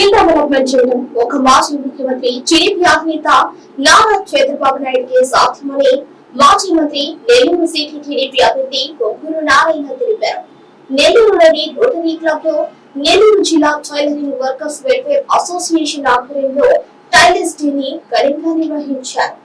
Skill చేయడం ఒక మాజీ ముఖ్యమంత్రి టీడీపీ అధినేత నారా చంద్రబాబు నాయుడుకి సాధ్యమని మాజీ మంత్రి నెల్లూరు సిటీ టీడీపీ అభ్యర్థి కొమ్మూరు నారాయణ తెలిపారు. నెల్లూరులోని రోటరీ క్లబ్లో నెల్లూరు జిల్లా టైలరింగ్ వర్కర్స్ వెల్ఫేర్ అసోసియేషన్ ఆధ్వర్యంలో టైలర్స్ డే ని ఘనంగా నిర్వహించారు.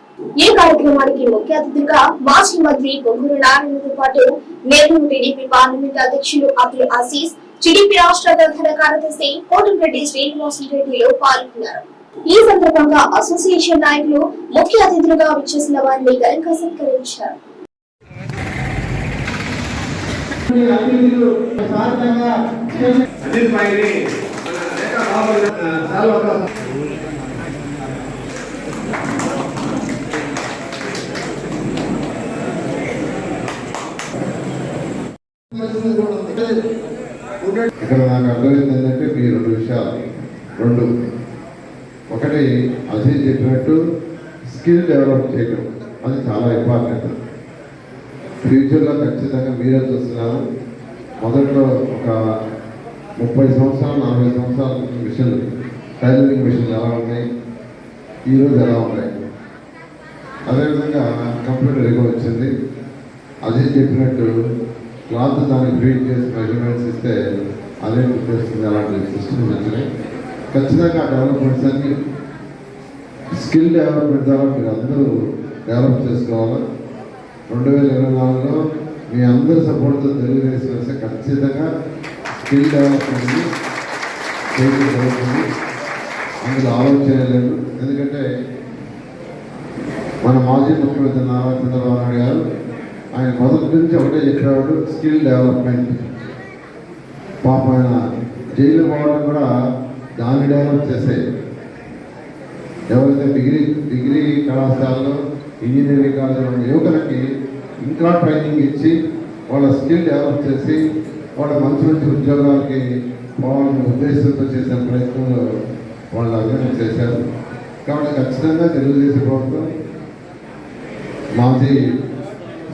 ఈ కార్యక్రమానికి ముఖ్య అతిథిగా మాజీ మంత్రి పొంగూరు నారాయణతో పాటు నెల్లూరు టీడీపీ పార్లమెంట్ అధ్యక్షులు అబ్దుల్ అజీజ్ టీడీపీ రాష్ట్ర ప్రధాన కార్యదర్శి కోటంరెడ్డి శ్రీనివాస్ రెడ్డిలో పాల్గొన్నారు. ఈ సందర్భంగా అసోసియేషన్ నాయకులు ముఖ్య అతిథులుగా విచ్చేసిన వారిని ఘనంగా సత్కరించారు. అభివృద్ధులు సాధితంగా అనిల్ ఇక్కడ నాకు అర్థమైంది ఏంటంటే మీ రెండు విషయాలు. రెండు ఒకటి అజయ్ చెప్పినట్టు స్కిల్ డెవలప్ చేయడం. అది చాలా ఇంపార్టెంట్. ఫ్యూచర్లో ఖచ్చితంగా మీరే చూస్తున్నారు. మొదట్లో ఒక ముప్పై సంవత్సరాలు నలభై సంవత్సరాల మిషన్ టైలరింగ్ మిషన్లు ఎలా ఉన్నాయి? ఈరోజు ఎలా ఉన్నాయి? అదేవిధంగా కంప్యూటర్ ఎక్కువ వచ్చింది. అదే చెప్పినట్టు క్లాత్ దానికి ఫీడ్ చేసి మెజర్మెంట్స్ ఇస్తే అదే గుర్తొస్తుంది అలాంటి సిస్టమ్ వచ్చినాయి ఖచ్చితంగా డెవలప్మెంట్స్ అన్ని స్కిల్ డెవలప్మెంట్ ద్వారా మీరు అందరూ డెవలప్ చేసుకోవాలి? రెండు వేల ఇరవై నాలుగులో మీ అందరి సపోర్ట్తో తెలుగుదేశం వస్తే ఖచ్చితంగా స్కిల్ డెవలప్మెంట్ చేయడం జరుగుతుంది అందులో ఆలోచన లేదు. ఎందుకంటే మన మాజీ ముఖ్యమంత్రి నారా చంద్రబాబు నాయుడు గారు ఆయన మొదటి నుంచి ఒకటే చెప్పేవాడు స్కిల్ డెవలప్మెంట్ పాప ఆయన జైలు పోవడం కూడా దాన్ని డెవలప్ చేసే ఎవరైతే డిగ్రీ డిగ్రీ కళాశాలలో ఇంజనీరింగ్ కాలేజీలో ఉన్న యువకులకి ఇంకా ట్రైనింగ్ ఇచ్చి వాళ్ళ స్కిల్ డెవలప్ చేసి వాళ్ళ మంచి మంచి ఉద్యోగాలకి పోవాలని ఉద్దేశంతో చేసిన ప్రయత్నంలో వాళ్ళు అభివృద్ధి చేశారు. కాబట్టి ఖచ్చితంగా తెలుగుదేశం ప్రభుత్వం మాజీ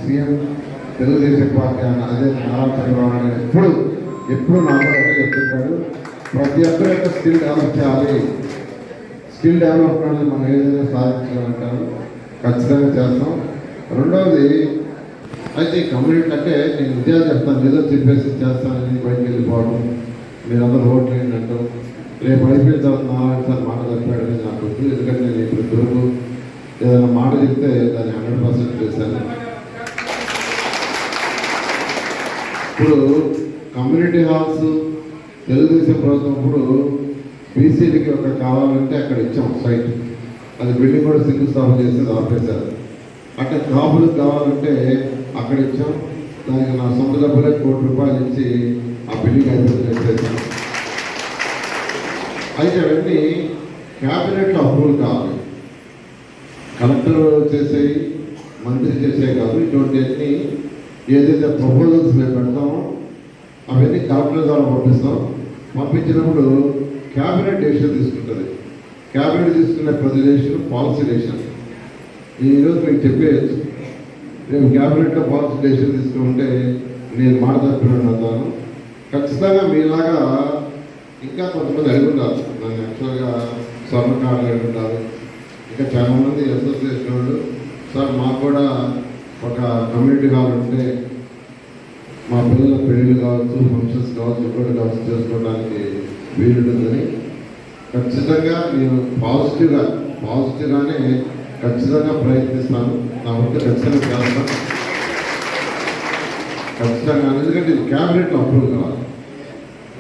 సీఎం తెలుగుదేశం పార్టీ అన్న అదే నారా చంద్రబాబు నాయుడు ఎప్పుడు ఎప్పుడు నాకు చెప్తుంటాడు. ప్రతి ఒక్కరి యొక్క స్కిల్ డెవలప్ చేయాలి. స్కిల్ డెవలప్మెంట్ మనం ఏదైనా సాధించాలంటారు? ఖచ్చితంగా చేస్తాం. రెండవది అయితే కమ్యూనిటీ అంటే నేను నిజాలు చెప్తాను ఏదో చెప్పేసి చేస్తానని బయటకు వెళ్ళిపోవడం. మీరందరూ ఓట్లు ఏంటంటూ రేపు అయిపోయిన తర్వాత నారాయణ సార్ మాట చెప్పాడని నాకు వద్దు ఎందుకంటే నేను ఇప్పుడు దొరుకు ఏదైనా మాట చెప్తే దాన్ని హండ్రెడ్ పర్సెంట్ చేశాను. ఇప్పుడు కమ్యూనిటీ హాల్స్ తెలుగుదేశం ప్రభుత్వం ఇప్పుడు బీసీలకి ఒక కావాలంటే అక్కడ ఇచ్చాం సైట్. అది బిల్డింగ్ కూడా శంకుస్థాపన చేసి ఆపేశారు. అక్కడ కాపులకు కావాలంటే అక్కడ ఇచ్చాం. దానికి నా సొంత డబ్బులే కోటి రూపాయలు ఇచ్చి ఆ బిల్డింగ్ అయిపోయింది చేసేసాం అయితే అవన్నీ క్యాబినెట్లో అప్రూవల్ కావాలి. కలెక్టర్ చేసేవి మంత్రి చేసేవి కాదు. ఇటువంటివన్నీ ఏదైతే ప్రపోజల్స్ మేము పెడతామో అవన్నీ కలెక్టర్ ద్వారా పంపిస్తాం. పంపించినప్పుడు క్యాబినెట్ డెసిషన్ తీసుకుంటుంది. క్యాబినెట్ తీసుకునే ప్రతి డెసిషన్ పాలసీ డెసిషన్ ఈరోజు మీకు చెప్పేయచ్చు రేపు క్యాబినెట్లో పాలసీ డెసిషన్ తీసుకుంటే నేను మాట తప్పినట్టు ఖచ్చితంగా మీలాగా ఇంకా కొంతమంది అడుగుంటారు నన్ను యాక్చువల్గా స్వర్ణకారులు అడుగుంటారు ఇంకా చాలామంది అసోసియేషన్ వాళ్ళు. సార్ మాకు కూడా ఒక కమ్యూనిటీ హాల్ ఉంటే మా పిల్లల పెళ్ళిళ్ళు కావచ్చు ఫంక్షన్స్ కావచ్చు ఇంకోటి కావచ్చు చేసుకోవడానికి వీలుంటుందని ఖచ్చితంగా నేను పాజిటివ్గా పాజిటివ్గానే ఖచ్చితంగా ప్రయత్నిస్తాను. నా వద్ద ఖచ్చితంగా చేస్తాను. ఖచ్చితంగా ఎందుకంటే ఇది క్యాబినెట్లో అప్రూవ్ కావాలి.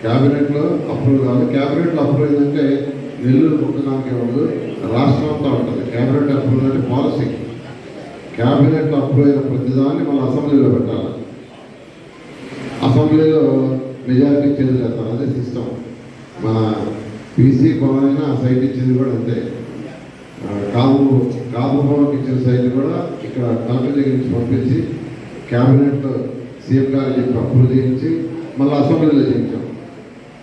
క్యాబినెట్లో అప్రూవ్ కావాలి. క్యాబినెట్లో అప్రూవ్ ఏంటంటే నెల్లూరు పుట్టడానికి ఉండదు రాష్ట్రం అంతా ఉంటుంది. క్యాబినెట్ అప్రూవ్ అంటే పాలసీ క్యాబినెట్లో అప్రూవ్ అయిన ప్రతిదాన్ని మళ్ళీ అసెంబ్లీలో పెట్టాలి. అసెంబ్లీలో మెజారిటీ చేంజ్ చేస్తాం అదే సిస్టమ్. మన పీసీ భవన్ ఆ సైట్ ఇచ్చింది కూడా అంతే. కాపు కాపు భవన్కి ఇచ్చిన సైట్ కూడా ఇక్కడ కలెక్టర్ దగ్గర నుంచి పంపించి క్యాబినెట్ సీఎం గారు చెప్పి అప్రూవ్ చేయించి మళ్ళీ అసెంబ్లీలో చేయించాం.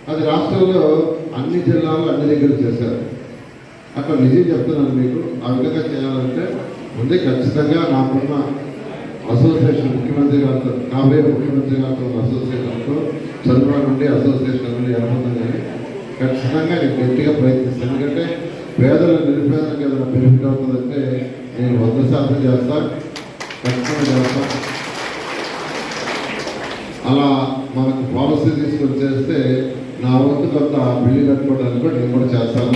అది రాష్ట్రంలో అన్ని జిల్లాలు అన్ని దగ్గర చేశారు. అక్కడ నిజం చెప్తున్నాను మీకు ఆ విధంగా చేయాలంటే ఉంది ఖచ్చితంగా నాకున్న అసోసియేషన్ ముఖ్యమంత్రి గారితో కాబోయే ముఖ్యమంత్రి గారితో అసోసియేషన్తో చంద్రబాబు నుండి అసోసియేషన్ నుండి అనుబంధం ఖచ్చితంగా నేను గట్టిగా ప్రయత్నిస్తాను. ఎందుకంటే పేదల నిరుపేదలకు ఏదైనా బెనిఫిట్ అవుతుందంటే నేను వంద శాతం చేస్తా ఖచ్చితంగా చేస్తా. అలా మనకు పాలసీ తీసుకొని చేస్తే నా వంతు కొంత బిల్లు కట్టుకోవడానికి కూడా నేను కూడా చేస్తాను